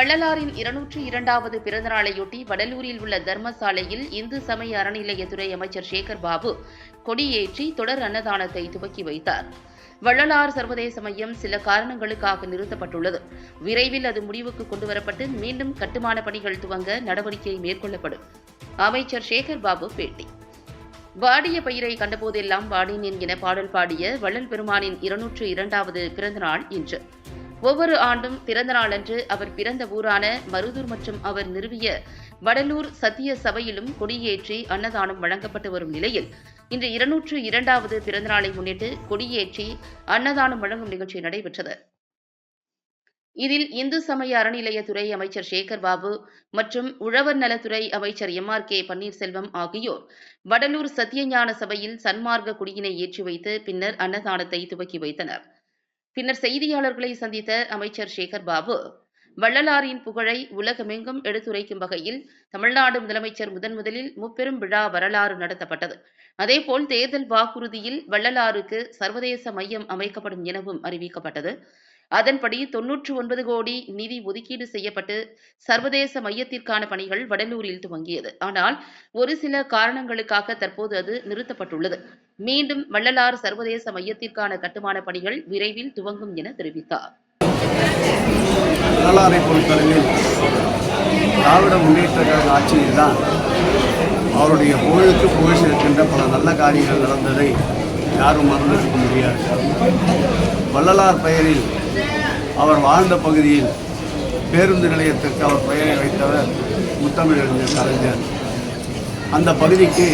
வள்ளலாரின் இருநூற்றி இரண்டாவது பிறந்தநாளையொட்டி வடலூரில் உள்ள தர்மசாலையில் இந்து சமய அறநிலையத்துறை அமைச்சர் சேகர் பாபு கொடியேற்றி தொடர் அன்னதானத்தை துவக்கி வைத்தார். வள்ளலார் சர்வதேச மையம் சில காரணங்களுக்காக நிறுத்தப்பட்டுள்ளது. விரைவில் அது முடிவுக்கு கொண்டுவரப்பட்டு மீண்டும் கட்டுமான பணிகள் துவங்க நடவடிக்கை மேற்கொள்ளப்படும். அமைச்சர் சேகர் பாபு பேட்டி. வாடிய பயிரை கண்டபோதெல்லாம் வாடினேன் என பாடல் பாடிய வள்ளல் பெருமானின் இருநூற்று இரண்டாவது பிறந்தநாள் இன்று. ஒவ்வொரு ஆண்டும் பிறந்த நாளன்று அவர் பிறந்த ஊரான மருதூர் மற்றும் அவர் நிறுவிய வடலூர் சத்திய சபையிலும் கொடியேற்றி அன்னதானம் வழங்கப்பட்டு வரும் நிலையில் இன்று இருநூற்று இரண்டாவது பிறந்தநாளை முன்னிட்டு கொடியேற்றி அன்னதானம் வழங்கும் நிகழ்ச்சி நடைபெற்றது. இதில் இந்து சமய அறநிலையத்துறை அமைச்சர் சேகர் பாபு மற்றும் உழவர் நலத்துறை அமைச்சர் எம் ஆர் கே பன்னீர்செல்வம் ஆகியோர் வடலூர் சத்தியஞான சபையில் சன்மார்க்க குடியினை ஏற்றி வைத்து பின்னர் அன்னதானத்தை துவக்கி வைத்தனர். பின்னர் செய்தியாளர்களை சந்தித்த அமைச்சர் சேகர் பாபு வள்ளலாரின் புகழை உலகமெங்கும் எடுத்துரைக்கும் வகையில் தமிழ்நாடு முதலமைச்சர் முதன் முதலில் முப்பெரும் விழா வரலாறு நடத்தப்பட்டது. அதேபோல் தேர்தல் வாக்குறுதியில் வள்ளலாருக்கு சர்வதேச மையம் அமைக்கப்படும் எனவும் அறிவிக்கப்பட்டது. அதன்படி தொன்னூற்று ஒன்பது கோடி நிதி ஒதுக்கீடு செய்யப்பட்டு சர்வதேச மையத்திற்கான பணிகள் வடலூரில் துவங்கியது. ஆனால் ஒரு சில காரணங்களுக்காக தற்போது அது நிறுத்தப்பட்டுள்ளது. மீண்டும் வள்ளலார் சர்வதேச மையத்திற்கான கட்டுமான பணிகள் விரைவில் துவங்கும் என தெரிவித்தார். வரலாறை பொறுத்தளவில் திராவிட முன்னேற்ற கழக ஆட்சியில் தான் அவருடைய புகழுக்கு புகழ் சேர்க்கின்ற பல நல்ல காரியங்கள் நடந்ததை யாரும் மறந்திருக்க முடியாது. வள்ளலார் பெயரில் அவர் வாழ்ந்த பகுதியில் பேருந்து நிலையத்திற்கு அவர் பெயரை வைத்தவர் முத்தமிழறிஞர் கலைஞர். அந்த பகுதிக்கு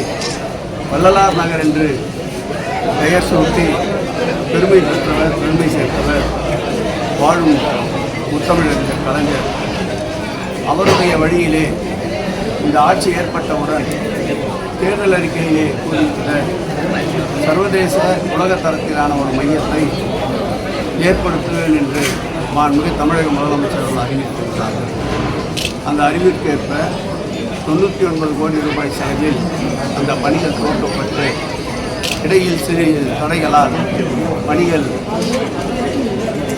வள்ளலார் நகர் என்று பெயர் சூட்டி பெருமை பெற்றவர் பெருமை சேர்த்தவர் வாழும் முத்தமிழறிஞர் கலைஞர். அவருடைய வழியிலே இந்த ஆட்சி ஏற்பட்டவுடன் தேர்தல் அறிக்கையிலே கூறியிருக்கிற சர்வதேச உலக தரத்திலான ஒரு மையத்தை ஏற்படுத்துவேன் என்று மாண்புமிகு தமிழக முதலமைச்சர் அவர்கள் அறிவித்திருக்கிறார்கள். அந்த அறிவிற்கேற்ப தொண்ணூற்றி ஒன்பது கோடி ரூபாய் செலவில் அந்த பணிகள் துவக்கப்பட்டு இடையில் சிறு தடைகளால் பணிகள்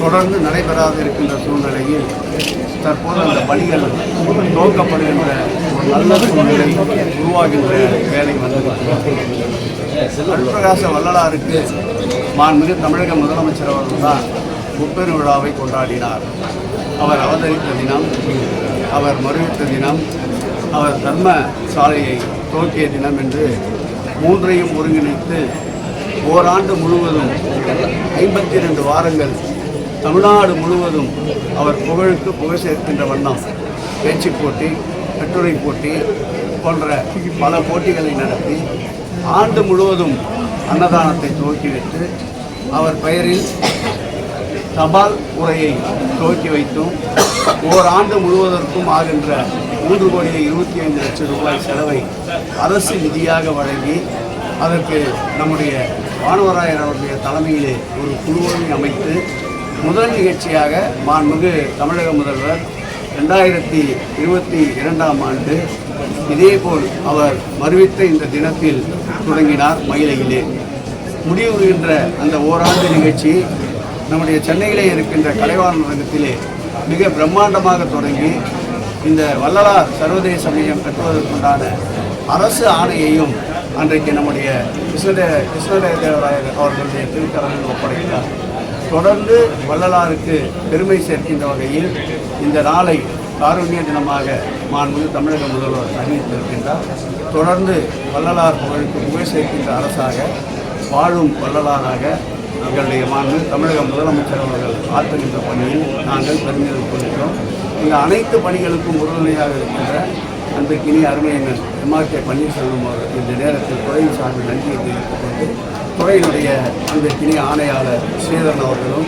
தொடர்ந்து நடைபெறாது இருக்கின்ற சூழ்நிலையில் தற்போது அந்த பணிகள் துவக்கப்படுகின்ற ஒரு நல்ல சூழ்நிலை உருவாகின்ற வேலை வந்திருக்கிறது. அருட்பிரகாச வள்ளலாருக்கு மாண்புமிகு தமிழக முதலமைச்சர் அவர்கள் தான் முப்பெரு விழாவை கொண்டாடினார். அவர் அவதரித்த தினம் அவர் மறுவித்த தினம் அவர் தர்ம சாலையை துவக்கிய தினம் என்று மூன்றையும் ஒருங்கிணைத்து ஓராண்டு முழுவதும் ஐம்பத்தி ரெண்டு வாரங்கள் தமிழ்நாடு முழுவதும் அவர் புகழுக்கு புகழ் சேர்க்கின்ற வண்ணம் பேச்சு போட்டி கட்டுரை போட்டி போன்ற பல போட்டிகளை நடத்தி ஆண்டு முழுவதும் அன்னதானத்தை துவக்கி வைத்து அவர் பெயரில் தபால் உரையை துவக்கி வைத்தும் ஓராண்டு முழுவதற்கும் ஆகின்ற மூன்று கோடியே இருபத்தி ஐந்து லட்சம் ரூபாய் செலவை அரசு நிதியாக வழங்கி அதற்கு நம்முடைய வானவராயர் அவருடைய தலைமையிலே ஒரு குழுவை அமைத்து முதல் நிகழ்ச்சியாக மாண்புமிகு தமிழக முதல்வர் ரெண்டாயிரத்தி இருபத்தி இரண்டாம் ஆண்டு இதேபோல் அவர் மறுவித்த இந்த தினத்தில் தொடங்கினார் மயிலையிலே. முடிவுகின்ற அந்த ஓராண்டு நிகழ்ச்சி நம்முடைய சென்னையிலே இருக்கின்ற கலைவாணர் அரங்கத்திலே மிக பிரம்மாண்டமாக தொடங்கி இந்த வள்ளலார் சர்வதேச மையம் கட்டுவதற்குண்டான அரசு ஆணையையும் அன்றைக்கு நம்முடைய கிருஷ்ணதே தேவராயர் அவர்களுடைய திருக்கரங்கள் ஒப்படைத்தார். தொடர்ந்து வள்ளலாருக்கு பெருமை சேர்க்கின்ற வகையில் இந்த நாளை காருண்ய தினமாக மாண்புமிகு தமிழக முதல்வர் அறிவித்திருக்கின்றார். தொடர்ந்து வள்ளலார் புகழுக்கு புகழ் சேர்க்கின்ற அரசாக வாழும் வள்ளலாராக எங்களுடைய மாண்பு தமிழக முதலமைச்சர் அவர்கள் ஆற்றுகின்ற பணியில் நாங்கள் பெருமிதம் கொள்கிறோம். இந்த அனைத்து பணிகளுக்கும் உறுதுணையாக இருக்கின்ற அன்றைக்கினி அருமையினர் எம்ஆர் கே பன்னீர்செல்வம் அவர்கள் இந்த நேரத்தில் துறையின் சார்பில் நன்றியை தெரிவித்துக் கொண்டு துறையினுடைய அன்றைக்கினி ஆணையாளர் ஸ்ரீதரன் அவர்களும்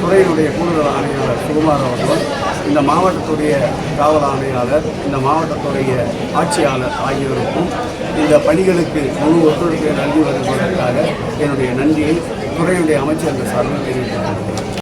துறையினுடைய கூடுதல் ஆணையாளர் சுகுமார் அவர்களும் இந்த மாவட்டத்துடைய காவல் ஆணையாளர் இந்த மாவட்டத்துடைய ஆட்சியாளர் ஆகியோருக்கும் இந்த பணிகளுக்கு முழு ஒத்துழைப்பை நல்கி வருவதற்காக என்னுடைய நன்றியை துறையுடைய அமைச்சர் சார்பில் தெரிவித்துக்